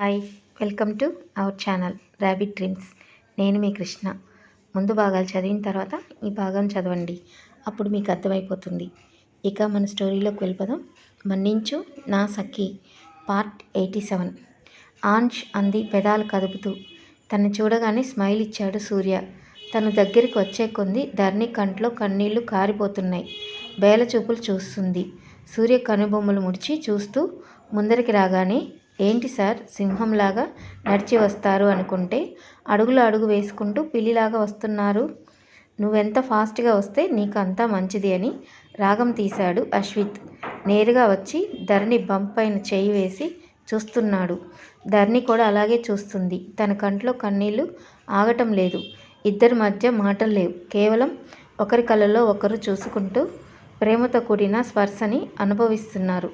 Hi welcome to our channel rabbit dreams. నేను మీ కృష్ణ. ముందు భాగాలు చదివిన తర్వాత ఈ భాగం చదవండి. అప్పుడు మీకు అర్థమైపోతుంది. ఇక మన స్టోరీలోకి వెళ్ళిపోదాం. మన్నించు నా సఖి పార్ట్ ఎయిటీ సెవెన్. ఆంష్ అంది పెదాలు కదుపుతూ. తను చూడగానే స్మైల్ ఇచ్చాడు సూర్య. తను దగ్గరికి వచ్చే కొంది ధరణి కంట్లో కన్నీళ్ళు కారిపోతున్నాయి. బేల చూపులు చూస్తుంది. సూర్య కనుబొమ్మలు ముడిచి చూస్తూ ముందరికి రాగానే ఏంటి సార్? సింహంలాగా నడిచి వస్తారు అనుకుంటే అడుగులు అడుగు వేసుకుంటూ పిల్లిలాగా వస్తున్నారు. నువ్వెంత ఫాస్ట్గా వస్తే నీకు అంతా మంచిది అని రాగం తీశాడు అశ్విత్. నేరుగా వచ్చి ధరణి బంప్ పైన చేయి వేసి చూస్తున్నాడు. ధరణి కూడా అలాగే చూస్తుంది. తన కంట్లో కన్నీళ్ళు ఆగటం లేదు. ఇద్దరి మధ్య మాటలు లేవు. కేవలం ఒకరి కళ్ళలో ఒకరు చూసుకుంటూ ప్రేమతో కూడిన స్పర్శని అనుభవిస్తున్నారు.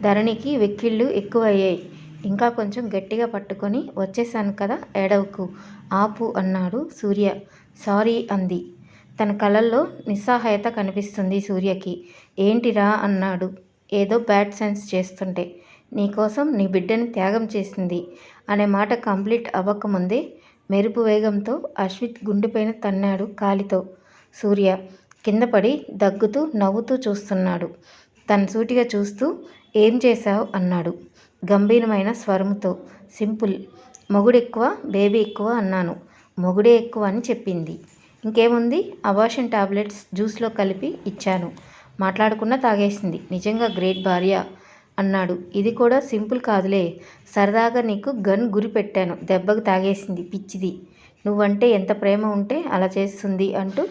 ధరణికి వెక్కిళ్ళు ఎక్కువయ్యాయి. ఇంకా కొంచెం గట్టిగా పట్టుకొని వచ్చేసాను కదా ఏడవకు. ఆపు అన్నాడు సూర్య. సారీ అంది. తన కళల్లో నిస్సహాయత కనిపిస్తుంది సూర్యకి. ఏంటిరా అన్నాడు. ఏదో బ్యాడ్ సెన్స్ చేస్తుంటే. నీకోసం నీ బిడ్డని త్యాగం చేసింది అనే మాట కంప్లీట్ అవ్వకముందే మెరుపు వేగంతో అశ్విత్ గుండెపైన తన్నాడు కాలితో. సూర్య కింద పడి దగ్గుతూ నవ్వుతూ చూస్తున్నాడు. తన సూటిగా చూస్తూ ఏం చేశావు? అన్నాడు. గంభీరమైన స్వరంతో సింపుల్ మొగుడు ఎక్కువ బేబీ ఎక్కువ అన్నాను. మొగుడే ఎక్కువ అని చెప్పింది. ఇంకేముంది? అబాషన్ టాబ్లెట్స్ జ్యూస్లో కలిపి ఇచ్చాను. మాట్లాడకుండా తాగేసింది. నిజంగా గ్రేట్ భార్య అన్నాడు. ఇది కూడా సింపుల్ కాదులే. సరదాగా నీకు గన్ గురి పెట్టాను. దెబ్బకు తాగేసింది. పిచ్చిది. నువ్వంటే ఎంత ప్రేమ ఉంటే అలా చేస్తుంది అంటూ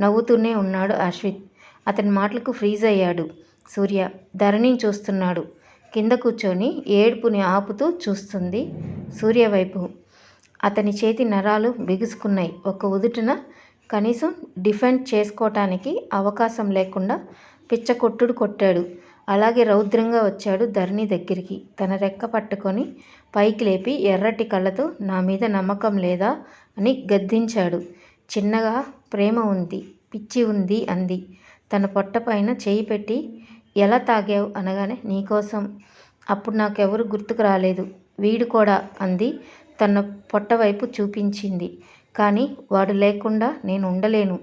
నవ్వుతూనే ఉన్నాడు అశ్విత్ అతని మాటలకు ఫ్రీజ్ అయ్యాడు. సూర్య ధరణిని చూస్తున్నాడు. కింద కూర్చొని ఏడుపుని ఆపుతూ చూస్తుంది సూర్య వైపు అతని చేతి నరాలు బిగుసుకున్నాయి. ఒక ఉదుటిన కనీసం డిఫెండ్ చేసుకోవటానికి అవకాశం లేకుండా పిచ్చ కొట్టుడు కొట్టాడు. అలాగే రౌద్రంగా వచ్చాడు ధరణి దగ్గరికి. తన రెక్క పట్టుకొని పైకి లేపి ఎర్రటి కళ్ళతో నా మీద నమ్మకం లేదా అని గద్దించాడు. చిన్నగా ప్రేమ ఉంది పిచ్చి ఉంది అంది. తన పొట్టపైన చేయి పెట్టి ఎలా తాగావు? అనగానే నీకోసం అప్పుడు నాకెవరు గుర్తుకు రాలేదు. వీడు కూడా అంది. తన పొట్ట వైపు చూపించింది. కానీ వాడు లేకుండా నేను ఉండలేను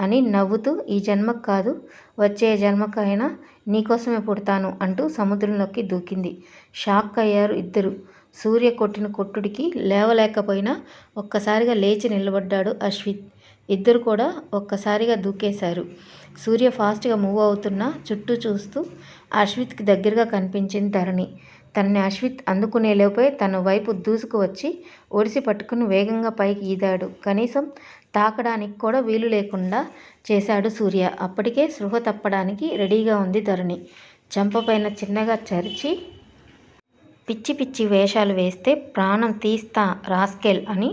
అని నవ్వుతూ ఈ జన్మకు కాదు వచ్చే జన్మకైనా నీకోసమే పుడతాను అంటూ సముద్రంలోకి దూకింది. షాక్ అయ్యారు ఇద్దరు. సూర్య కొట్టిన కొట్టుడికి లేవలేకపోయినా ఒక్కసారిగా లేచి నిలబడ్డాడు అశ్విత్. ఇద్దరు కూడా ఒక్కసారిగా దూకేశారు. సూర్య ఫాస్ట్గా మూవ్ అవుతున్న చుట్టూ చూస్తూ అశ్విత్కి దగ్గరగా కనిపించింది ధరణి తనని అశ్విత్ అందుకునే లోపే తన వైపు దూసుకు వచ్చి ఒడిసి పట్టుకుని వేగంగా పైకి ఈదాడు. కనీసం తాకడానికి కూడా వీలు లేకుండా చేశాడు సూర్య. అప్పటికే సృహ తప్పడానికి రెడీగా ఉంది ధరణి చంపపైన చిన్నగా చరిచి పిచ్చి పిచ్చి వేషాలు వేస్తే ప్రాణం తీస్తా రాస్కెల్ అని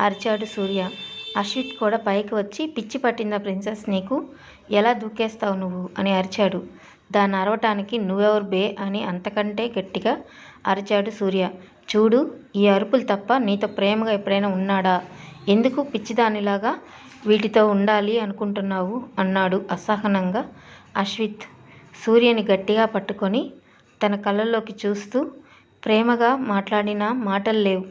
అరిచాడు సూర్య. అశ్విత్ కూడా పైకి వచ్చి పిచ్చి పట్టిందా ప్రిన్సెస్ నీకు? ఎలా దూకేస్తావు నువ్వు? అని అరిచాడు. దాన్ని అరవటానికి నువ్వెవరు బే? అని అంతకంటే గట్టిగా అరిచాడు సూర్య. చూడు ఈ అరుపులు తప్ప నీతో ప్రేమగా ఎప్పుడైనా ఉన్నాడా? ఎందుకు పిచ్చిదానిలాగా వీటితో ఉండాలి అనుకుంటున్నావు? అన్నాడు అసహనంగా అశ్విత్. సూర్యని గట్టిగా పట్టుకొని తన కళ్ళల్లోకి చూస్తూ ప్రేమగా మాట్లాడిన మాటలు లేవు.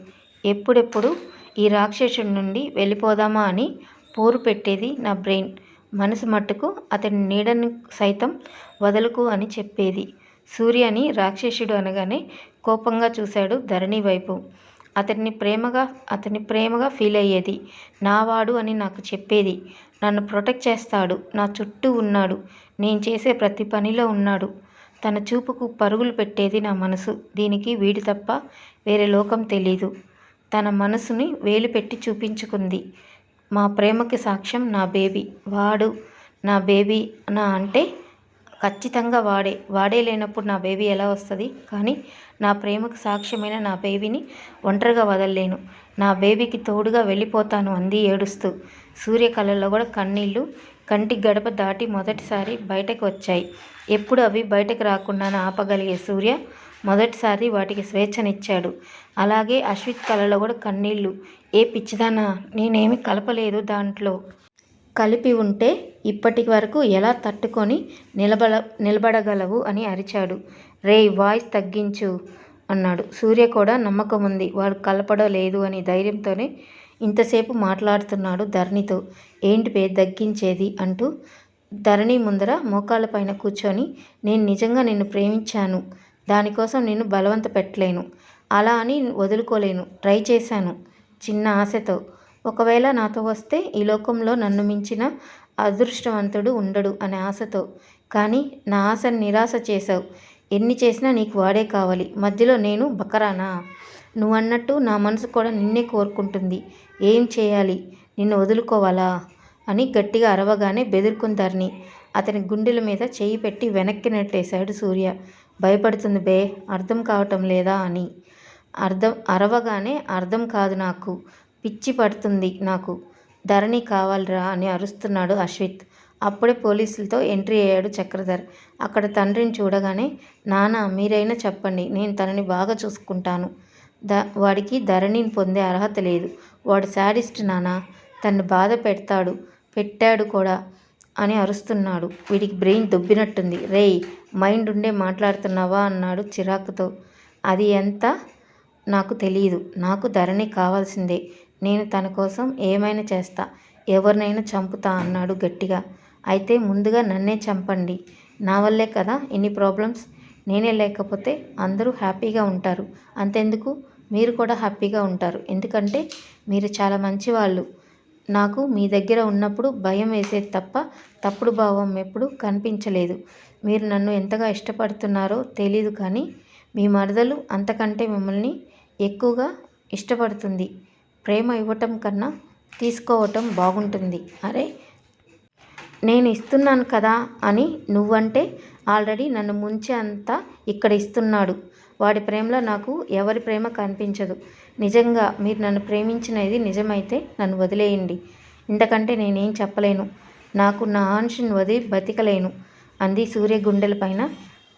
ఎప్పుడెప్పుడు ఈ రాక్షసుడి నుండి వెళ్ళిపోదామా అని పోరు పెట్టేది నా బ్రెయిన్. మనసు మట్టుకు అతని నీడను సైతం వదలకు అని చెప్పేది. సూర్యని రాక్షసుడు అనగానే కోపంగా చూశాడు ధరణి వైపు. అతన్ని ప్రేమగా అతని ప్రేమగా ఫీల్ అయ్యేది నావాడు అని నాకు చెప్పేది. నన్ను ప్రొటెక్ట్ చేస్తాడు నా చుట్టూ ఉన్నాడు నేను చేసే ప్రతి పనిలో ఉన్నాడు. తన చూపుకు పరుగులు పెట్టేది నా మనసు. దీనికి వీడి తప్ప వేరే లోకం తెలీదు. తన మనసుని వేలు పెట్టి చూపించుకుంది. మా ప్రేమకి సాక్ష్యం నా బేబీ. వాడు నా బేబీ నా అంటే ఖచ్చితంగా వాడే. వాడే లేనప్పుడు నా బేబీ ఎలా వస్తుంది? కానీ నా ప్రేమకు సాక్ష్యమైన నా బేబీని ఒంటరిగా వదలలేను. నా బేబీకి తోడుగా వెళ్ళిపోతాను అంది ఏడుస్తూ. సూర్య కళ్ళల్లో కూడా కన్నీళ్ళు కంటి గడప దాటి మొదటిసారి బయటకు వచ్చాయి. ఎప్పుడు అవి బయటకు రాకుండా ఆపగలిగే సూర్య మొదటిసారి వాటికి స్వేచ్ఛనిచ్చాడు. అలాగే అశ్విత్ కళలో కూడా కన్నీళ్ళు. ఏ పిచ్చిదానా నేనేమి కలపలేదు దాంట్లో. కలిపి ఉంటే ఇప్పటి వరకు ఎలా తట్టుకొని నిలబడ నిలబడగలవు అని అరిచాడు. రే వాయిస్ తగ్గించు అన్నాడు. సూర్య కూడా నమ్మకం ఉంది వాడు కలపడలేదు అని ధైర్యంతోనే ఇంతసేపు మాట్లాడుతున్నాడు ధరణితో. ఏంటి పే తగ్గించేది అంటూ ధరణి ముందర మోకాళ్ళపైన కూర్చొని నేను నిజంగా నిన్ను ప్రేమించాను. దానికోసం నిన్ను బలవంత పెట్టలేను. అలా అని వదులుకోలేను. ట్రై చేశాను. చిన్న ఆశతో. ఒకవేళ నాతో వస్తే ఈ లోకంలో నన్ను మించిన అదృష్టవంతుడు ఉండడు అనే ఆశతో. కానీ నా ఆశను నిరాశ చేశావు. ఎన్ని చేసినా నీకు వాడే కావాలి. మధ్యలో నేను బకరానా? నువ్వు అన్నట్టు నా మనసు కూడా నిన్నే కోరుకుంటుంది. ఏం చేయాలి? నిన్ను వదులుకోవాలా? అని గట్టిగా అరవగానే బెదురుకుందారిని. అతని గుండెల మీద చేయి పెట్టి వెనక్కి నెట్టేశాడు సూర్య. భయపడుతుంది బే అర్థం కావటం లేదా అని. అర్థం అరవగానే అర్థం కాదు నాకు. పిచ్చి పడుతుంది నాకు. ధరణి కావాలిరా అని అరుస్తున్నాడు అశ్విత్. అప్పుడే పోలీసులతో ఎంట్రీ అయ్యాడు చక్రధర్. అక్కడ తండ్రిని చూడగానే నాన్న మీరైనా చెప్పండి. నేను తనని బాగా చూసుకుంటాను. ద వాడికి ధరణిని పొందే అర్హత లేదు. వాడు శాడిస్ట్ నానా. తను బాధ పెడతాడు. పెట్టాడు కూడా అని అరుస్తున్నాడు. వీడికి బ్రెయిన్ దొబ్బినట్టుంది. రేయ్ మైండ్ ఉండే మాట్లాడుతున్నావా అన్నాడు చిరాకుతో. అది ఎంత? నాకు తెలియదు నాకు ధరణి కావాల్సిందే. నేను తన కోసం ఏమైనా చేస్తా. ఎవరినైనా చంపుతా అన్నాడు గట్టిగా. అయితే ముందుగా నన్నే చంపండి. నా వల్లే కదా ఎన్ని ప్రాబ్లమ్స్? నేనే లేకపోతే అందరూ హ్యాపీగా ఉంటారు. అంతెందుకు? మీరు కూడా హ్యాపీగా ఉంటారు. ఎందుకంటే మీరు చాలా మంచివాళ్ళు. నాకు మీ దగ్గర ఉన్నప్పుడు భయం వేసేది తప్ప తప్పుడు భావం ఎప్పుడు కనిపించలేదు. మీరు నన్ను ఎంతగా ఇష్టపడుతున్నారో తెలీదు కానీ మీ మరదలు అంతకంటే మిమ్మల్ని ఎక్కువగా ఇష్టపడుతుంది. ప్రేమ ఇవ్వటం కన్నా తీసుకోవటం బాగుంటుంది. అరే నేను ఇస్తున్నాను కదా అని నువ్వంటే ఆల్రెడీ నన్ను ముంచే అంతా ఇక్కడ ఇస్తున్నాడు. వాడి ప్రేమలో నాకు ఎవరి ప్రేమ కనిపించదు. నిజంగా మీరు నన్ను ప్రేమించినది నిజమైతే నన్ను వదిలేయండి. ఇంతకంటే నేనేం చెప్పలేను. నాకు నా ఆంక్షను వది బతికలేను. అంది సూర్య గుండెల పైన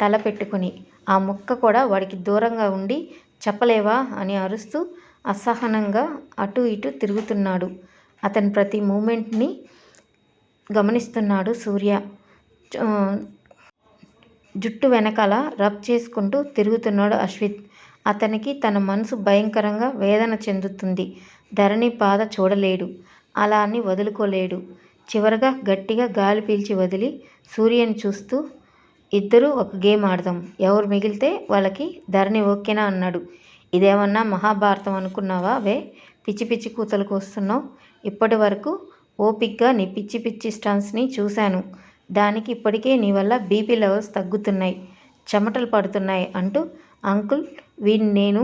తల పెట్టుకుని. ఆ ముక్క కూడా వాడికి దూరంగా ఉండి చెప్పలేవా అని అరుస్తూ అసహనంగా అటు ఇటు తిరుగుతున్నాడు. అతని ప్రతి మూమెంట్ని గమనిస్తున్నాడు సూర్య. జుట్టు వెనకాల రబ్ చేసుకుంటూ తిరుగుతున్నాడు అశ్విత్. అతనికి తన మనసు భయంకరంగా వేదన చెందుతుంది. ధరణి బాధ చూడలేడు. అలా అని వదులుకోలేడు. చివరగా గట్టిగా గాలి పీల్చి వదిలి సూర్యని చూస్తూ ఇద్దరూ ఒక గేమ్ ఆడదాం. ఎవరు మిగిలితే వాళ్ళకి ధరణి ఓకేనా? అన్నాడు. ఇదేమన్నా మహాభారతం అనుకున్నావా వే? పిచ్చి పిచ్చి కూతలకు వస్తున్నావు. ఇప్పటి వరకు ఓపిక్గా నీ పిచ్చి పిచ్చి స్టన్స్ని చూశాను. దానికి ఇప్పటికే నీ వల్ల బీపీ లెవెల్స్ తగ్గుతున్నాయి. చెమటలు పడుతున్నాయి అంటూ అంకుల్ వీడిని నేను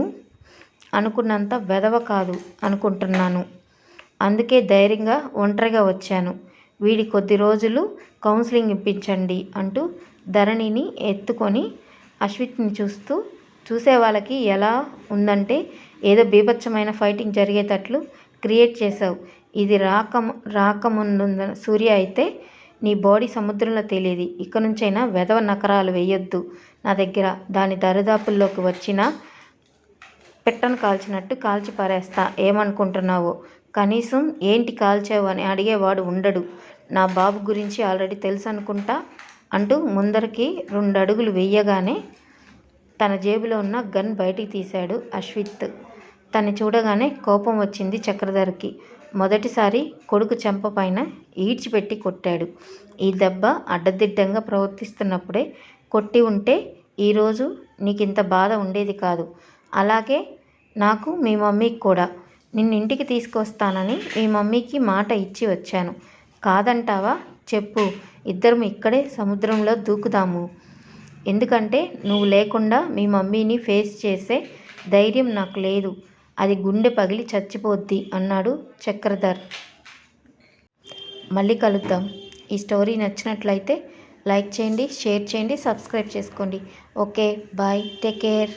అనుకున్నంత వెధవ కాదు అనుకుంటున్నాను. అందుకే ధైర్యంగా ఒంటరిగా వచ్చాను. వీడి కొద్ది రోజులు కౌన్సిలింగ్ ఇప్పించండి అంటూ ధరణిని ఎత్తుకొని అశ్విత్ని చూస్తూ చూసే వాళ్ళకి ఎలా ఉందంటే ఏదో బీభత్సమైన ఫైటింగ్ జరిగేటట్లు క్రియేట్ చేసావు ఇది రాక రాకముందు సూర్య అయితే నీ బాడీ సముద్రంలో తేలేది. ఇక నుంచైనా వెధవ నకరాలు వేయొద్దు. నా దగ్గర దాని దరిదాపుల్లోకి వచ్చిన పెట్టను కాల్చినట్టు కాల్చి పారేస్తా. ఏమనుకుంటున్నావో? కనీసం ఏంటి కాల్చావు అని అడిగేవాడు ఉండడు. నా బాబు గురించి ఆల్రెడీ తెలుసు అనుకుంటా అంటూ ముందరికి రెండు అడుగులు వెయ్యగానే తన జేబులో ఉన్న గన్ బయటికి తీశాడు అశ్విత్. తను చూడగానే కోపం వచ్చింది చక్రధర్కి. మొదటిసారి కొడుకు చెంప పైన ఈడ్చిపెట్టి కొట్టాడు. ఈ దెబ్బ అడ్డదిడ్డంగా ప్రవర్తిస్తున్నప్పుడే కొట్టి ఉంటే ఈరోజు నీకు ఇంత బాధ ఉండేది కాదు. అలాగే నాకు మీ మమ్మీకి కూడా. నిన్ను ఇంటికి తీసుకొస్తానని మీ మమ్మీకి మాట ఇచ్చి వచ్చాను. కాదంటావా? చెప్పు. ఇద్దరం ఇక్కడే సముద్రంలో దూకుదాము. ఎందుకంటే నువ్వు లేకుండా మీ మమ్మీని ఫేస్ చేసే ధైర్యం నాకు లేదు. అది గుండె పగిలి చచ్చిపోద్ది అన్నాడు చక్రధర్. మళ్ళీ కలుద్దాం. ఈ స్టోరీ నచ్చినట్లయితే లైక్ చేయండి షేర్ చేయండి సబ్స్క్రైబ్ చేసుకోండి. Okay bye take care.